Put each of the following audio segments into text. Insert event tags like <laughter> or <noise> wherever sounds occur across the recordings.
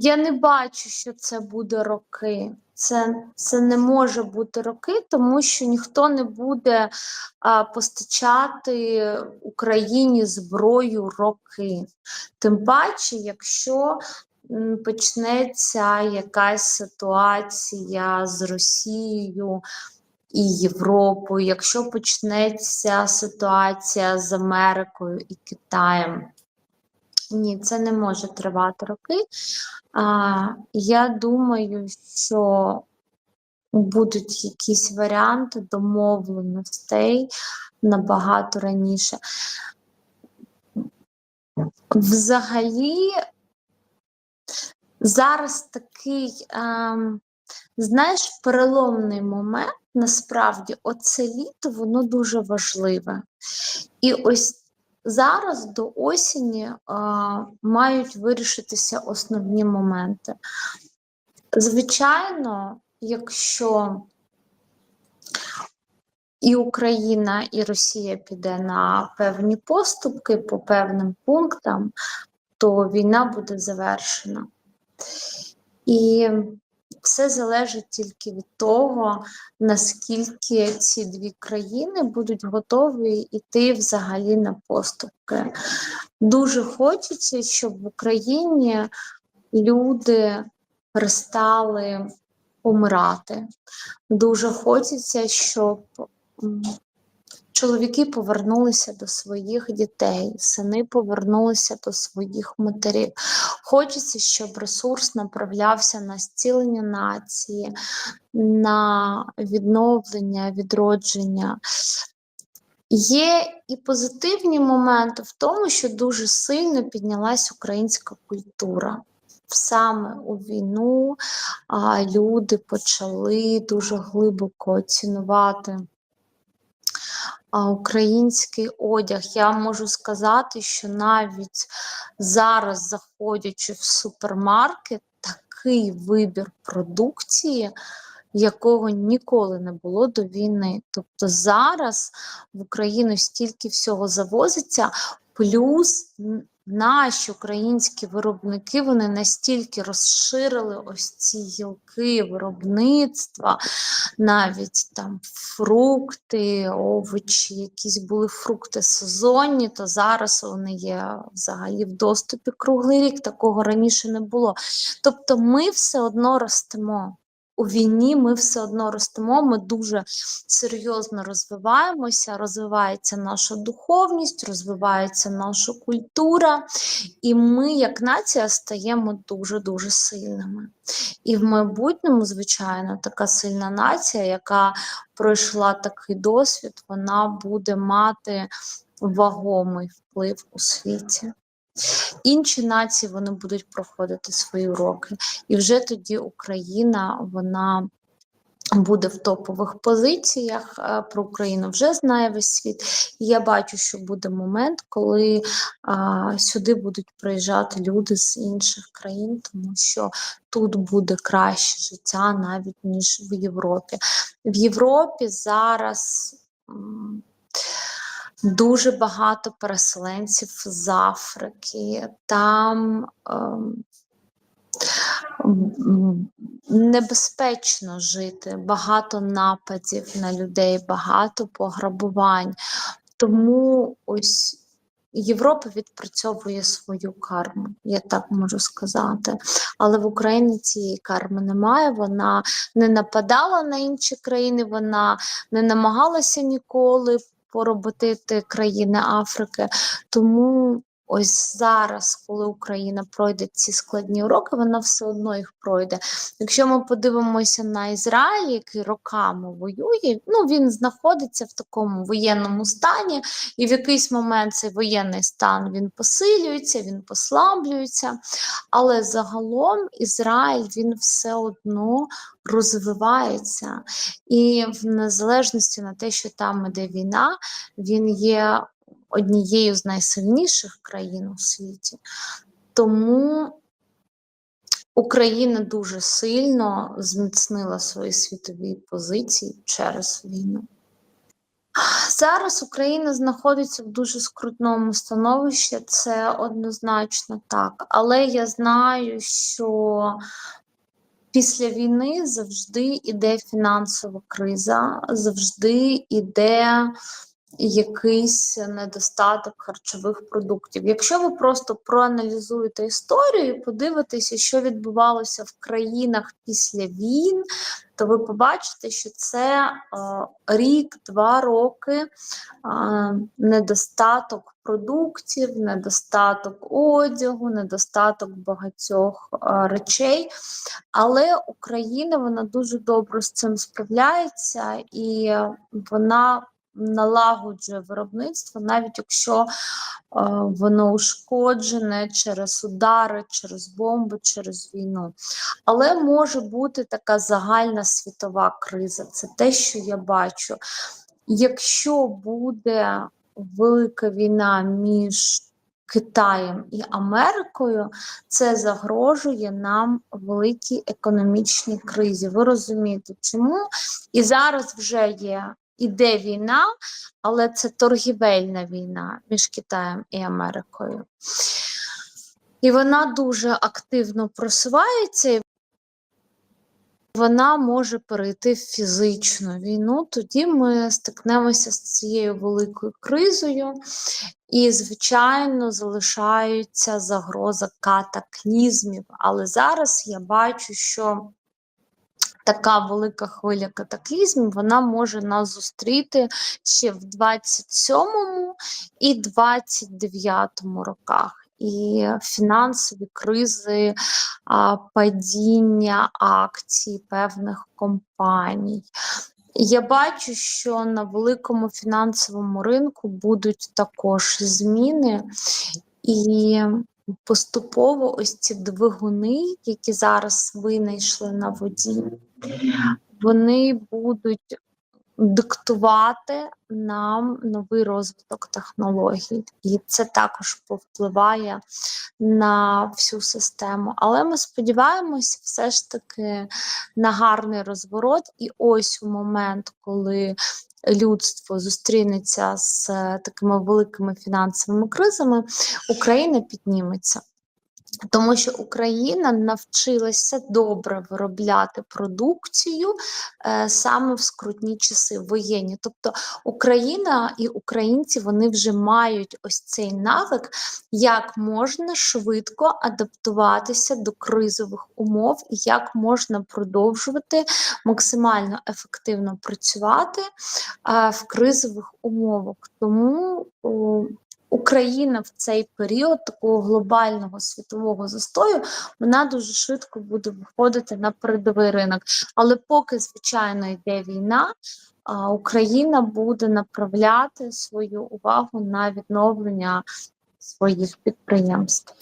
Я не бачу, що це буде роки. Це, це не може бути роки, тому що ніхто не буде а, постачати Україні зброю роки. Тим паче, якщо почнеться якась ситуація з Росією і Європою, якщо почнеться ситуація з Америкою і Китаєм. Ні, це не може тривати роки. А, я думаю, що будуть якісь варіанти домовленостей набагато раніше. Взагалі, зараз такий, ем, знаєш, переломний момент, насправді, оце літо, воно дуже важливе. І ось зараз до осені а, мають вирішитися основні моменти. Звичайно, якщо і Україна, і Росія піде на певні поступки по певним пунктам, то війна буде завершена. І все залежить тільки від того, наскільки ці дві країни будуть готові йти взагалі на поступки. Дуже хочеться, щоб в Україні люди перестали умирати. Дуже хочеться, щоб чоловіки повернулися до своїх дітей, сини повернулися до своїх матерів. Хочеться, щоб ресурс направлявся на зцілення нації, на відновлення, відродження. Є і позитивні моменти в тому, що дуже сильно піднялась українська культура. Саме у війну а, люди почали дуже глибоко цінувати український одяг. Я можу сказати, що навіть зараз, заходячи в супермаркет, такий вибір продукції, якого ніколи не було до війни. Тобто зараз в Україну стільки всього завозиться, плюс наші українські виробники вони настільки розширили ось ці гілки виробництва, навіть там фрукти, овочі, якісь були фрукти сезонні, то зараз вони є взагалі в доступі круглий рік. Такого раніше не було. Тобто ми все одно ростемо. У війні ми все одно ростемо, ми дуже серйозно розвиваємося, розвивається наша духовність, розвивається наша культура, і ми, як нація, стаємо дуже-дуже сильними. І в майбутньому, звичайно, така сильна нація, яка пройшла такий досвід, вона буде мати вагомий вплив у світі. Інші нації вони будуть проходити свої уроки, і вже тоді Україна вона буде в топових позиціях. Е, Про Україну вже знає весь світ. І я бачу, що буде момент, коли а, сюди будуть приїжджати люди з інших країн, тому що тут буде краще життя навіть ніж в Європі. В Європі зараз. м, Дуже багато переселенців з Африки. Там ем, небезпечно жити, багато нападів на людей, багато пограбувань. Тому ось Європа відпрацьовує свою карму, я так можу сказати. Але в Україні цієї карми немає. Вона не нападала на інші країни, вона не намагалася ніколи пороботити країни Африки. Тому ось зараз, коли Україна пройде ці складні уроки, вона все одно їх пройде. Якщо ми подивимося на Ізраїль, який роками воює, ну він знаходиться в такому воєнному стані, і в якийсь момент цей воєнний стан він посилюється, він послаблюється. Але загалом Ізраїль він все одно розвивається. І в незалежності на те, що там іде війна, він є однією з найсильніших країн у світі. Тому Україна дуже сильно зміцнила свої світові позиції через війну. Зараз Україна знаходиться в дуже скрутному становищі, це однозначно так. Але я знаю, що після війни завжди йде фінансова криза, завжди йде якийсь недостаток харчових продуктів. Якщо ви просто проаналізуєте історію подивитеся, що відбувалося в країнах після війн, то ви побачите, що це е, рік-два роки е, недостаток продуктів, недостаток одягу, недостаток багатьох е, речей. Але Україна вона дуже добре з цим справляється і вона налагоджує виробництво, навіть якщо е, воно ушкоджене через удари, через бомби, через війну. Але може бути така загальна світова криза. Це те, що я бачу. Якщо буде велика війна між Китаєм і Америкою, це загрожує нам великій економічній кризі. Ви розумієте, чому? І зараз вже є іде війна, але це торгівельна війна між Китаєм і Америкою. І вона дуже активно просувається, вона може перейти в фізичну війну. Тоді ми стикнемося з цією великою кризою, і, звичайно, залишається загроза катаклізмів. Але зараз я бачу, що така велика хвиля катаклізмів, вона може нас зустріти ще в 27-му і 29-му роках. І фінансові кризи, падіння акцій певних компаній. Я бачу, що на великому фінансовому ринку будуть також зміни, і поступово ось ці двигуни, які зараз винайшли на воді, вони будуть диктувати нам новий розвиток технологій, і це також повпливає на всю систему. Але ми сподіваємось, все ж таки на гарний розворот. І ось у момент, коли людство зустрінеться з такими великими фінансовими кризами, Україна підніметься. Тому що Україна навчилася добре виробляти продукцію е, саме в скрутні часи воєнні. Тобто Україна і українці вони вже мають ось цей навик, як можна швидко адаптуватися до кризових умов і як можна продовжувати максимально ефективно працювати е, в кризових умовах. Тому о, Україна в цей період такого глобального світового застою вона дуже швидко буде виходити на передовий ринок. Але поки, звичайно, йде війна, Україна буде направляти свою увагу на відновлення своїх підприємств.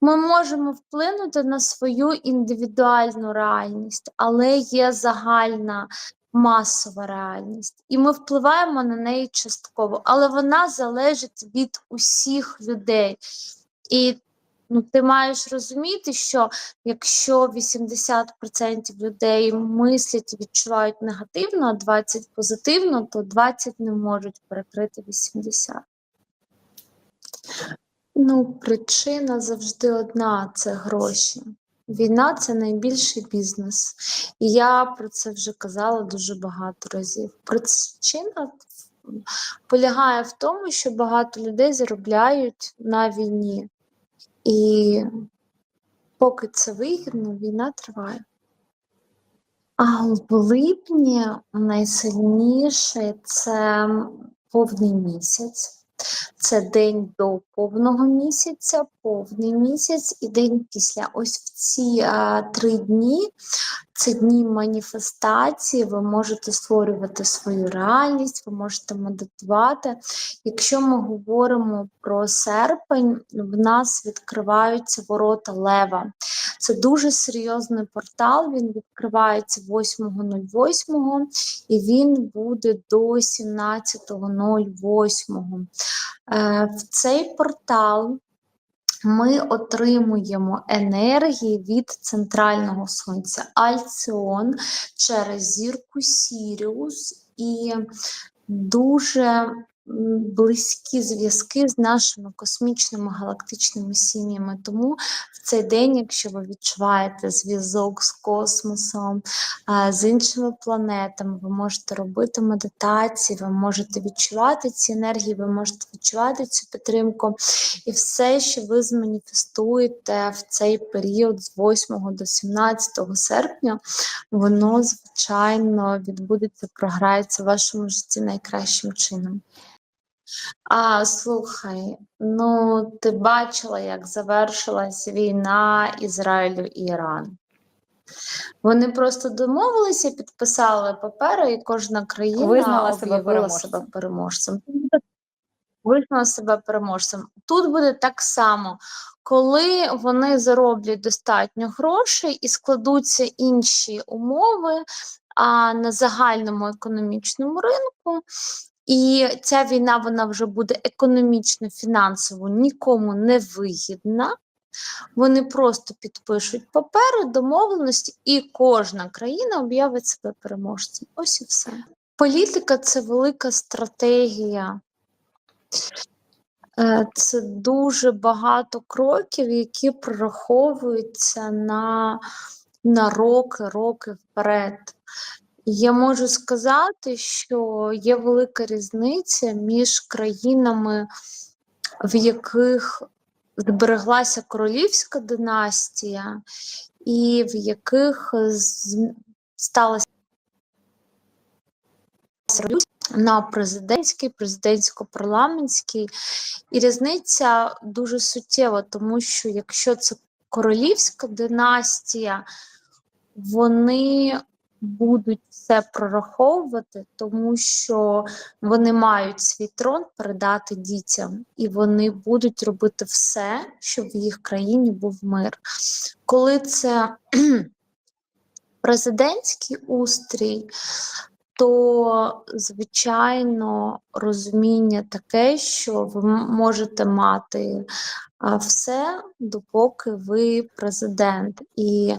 Ми можемо вплинути на свою індивідуальну реальність, але є загальна масова реальність, і ми впливаємо на неї частково, але вона залежить від усіх людей. І ну, ти маєш розуміти, що якщо 80% людей мислять і відчувають негативно, а 20 позитивно, то 20 не можуть перекрити 80. Ну, причина завжди одна це гроші. Війна це найбільший бізнес. І я про це вже казала дуже багато разів. Причина полягає в тому, що багато людей заробляють на війні. І поки це вигідно, війна триває. А в липні найсильніше це повний місяць. Це день до повного місяця, повний місяць і день після. Ось в ці а, три дні це дні маніфестації, ви можете створювати свою реальність, ви можете медитувати. Якщо ми говоримо про серпень, в нас відкриваються ворота Лева. Це дуже серйозний портал. Він відкривається 8.08 і він буде до 17.08. Е, в цей портал ми отримуємо енергії від центрального сонця Альціон через зірку Сіріус. І дуже близькі зв'язки з нашими космічними галактичними сім'ями. Тому в цей день, якщо ви відчуваєте зв'язок з космосом, з іншими планетами, ви можете робити медитації, ви можете відчувати ці енергії, ви можете відчувати цю підтримку. І все, що ви зманіфестуєте в цей період з 8 до 17 серпня, воно, звичайно, відбудеться, програється в вашому житті найкращим чином. А, слухай, ну ти бачила, як завершилась війна Ізраїлю і Ірану. Вони просто домовилися, підписали папери, і кожна країна Визнала себе переможцем. себе переможцем. Визнала себе переможцем. Тут буде так само, коли вони зароблять достатньо грошей і складуться інші умови а, на загальному економічному ринку. І ця війна вона вже буде економічно, фінансово нікому не вигідна. Вони просто підпишуть папери, домовленості, і кожна країна об'явить себе переможцем. Ось і все. Політика це велика стратегія. Е, Це дуже багато кроків, які прораховуються на, на роки, роки вперед. Я можу сказати, що є велика різниця між країнами, в яких збереглася королівська династія, і в яких сталася на президентський, президентсько-парламентський. І різниця дуже суттєва, тому що якщо це королівська династія, вони будуть все прораховувати, тому що вони мають свій трон передати дітям, і вони будуть робити все, щоб в їх країні був мир. Коли це <clears throat> президентський устрій, то звичайно розуміння таке, що ви можете мати все, допоки ви президент. І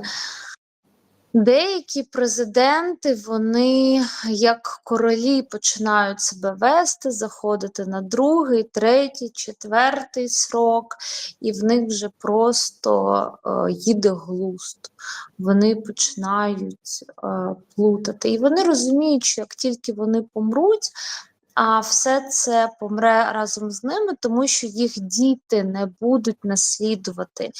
Деякі президенти, вони як королі починають себе вести, заходити на другий, третій, четвертий срок, і в них вже просто е, їде глузд. Вони починають е, плутати. І вони розуміють, що як тільки вони помруть, а все це помре разом з ними, тому що їх діти не будуть наслідувати.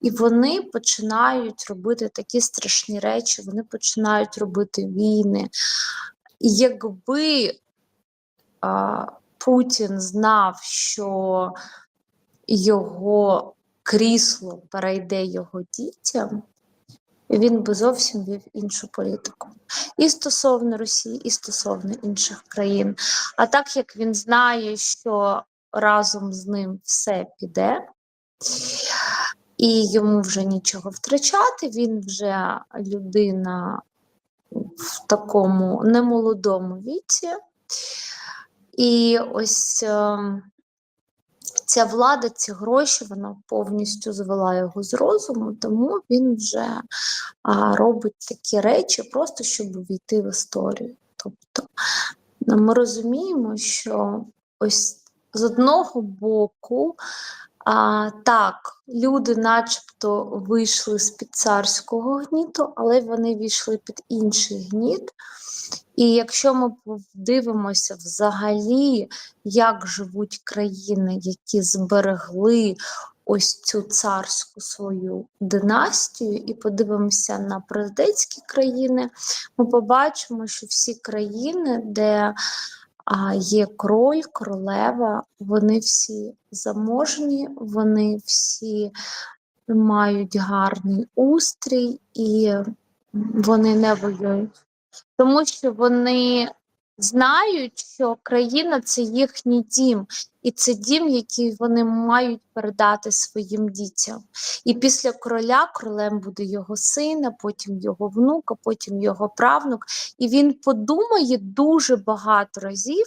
І вони починають робити такі страшні речі, вони починають робити війни. Якби а, Путін знав, що його крісло перейде його дітям, він би зовсім вів іншу політику. І стосовно Росії, і стосовно інших країн. А так як він знає, що разом з ним все піде, і йому вже нічого втрачати, він вже людина в такому немолодому віці. І ось е, ця влада, ці гроші, вона повністю звела його з розуму, тому він вже а, робить такі речі, просто щоб увійти в історію. Тобто ну, ми розуміємо, що ось з одного боку, а, так, люди начебто вийшли з-під царського гніту, але вони війшли під інший гніт. І якщо ми подивимося взагалі, як живуть країни, які зберегли ось цю царську свою династію, і подивимося на президентські країни, ми побачимо, що всі країни, де а, є король, королева, вони всі заможні, вони всі мають гарний устрій і вони не воюють тому що вони знають, що країна це їхній дім, і це дім, який вони мають передати своїм дітям. І після короля королем буде його син, а потім його внук, а потім його правнук. І він подумає дуже багато разів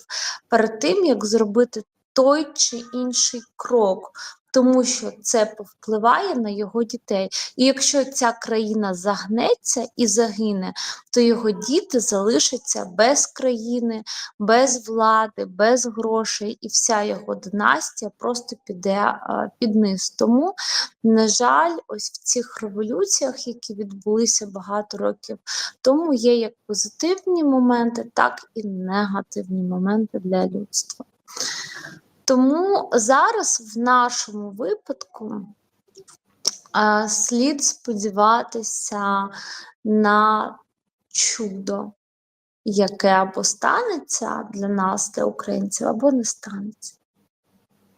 перед тим, як зробити той чи інший крок. Тому що це повпливає на його дітей. І якщо ця країна загнеться і загине, то його діти залишаться без країни, без влади, без грошей, і вся його династія просто піде а, під низ. Тому, на жаль, ось в цих революціях, які відбулися багато років тому, є як позитивні моменти, так і негативні моменти для людства. Тому зараз в нашому випадку е, слід сподіватися на чудо, яке або станеться для нас, для українців, або не станеться.